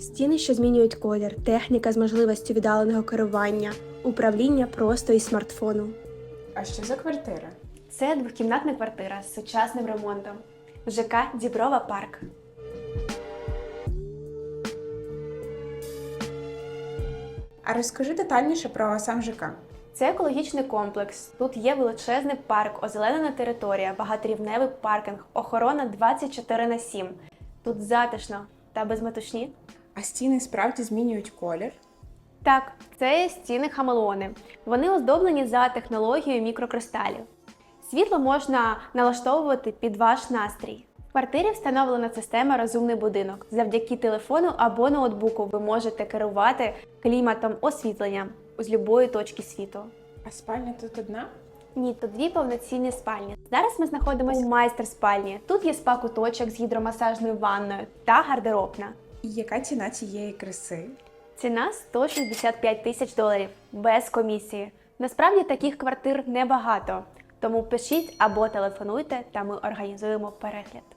Стіни, що змінюють колір, техніка з можливістю віддаленого керування, управління просто із смартфону. А що за квартира? Це двокімнатна квартира з сучасним ремонтом. ЖК Діброва Парк. А розкажи детальніше про сам ЖК. Це екологічний комплекс. Тут є величезний парк, озеленена територія, багаторівневий паркінг, охорона 24 на 7. Тут затишно та без метушні. А стіни справді змінюють колір. Так, це стіни хамелеони. Вони оздоблені за технологією мікрокристалів. Світло можна налаштовувати під ваш настрій. В квартирі встановлена система Розумний будинок. Завдяки телефону або ноутбуку ви можете керувати кліматом освітленням з будь-якої точки світу. А спальня тут одна? Ні, тут дві повноцінні спальні. Зараз ми знаходимося у майстер спальні. Тут є спа-куточок з гідромасажною ванною та гардеробна. Яка ціна цієї краси? Ціна 165 тисяч доларів без комісії. Насправді таких квартир небагато, тому пишіть або телефонуйте, та ми організуємо перегляд.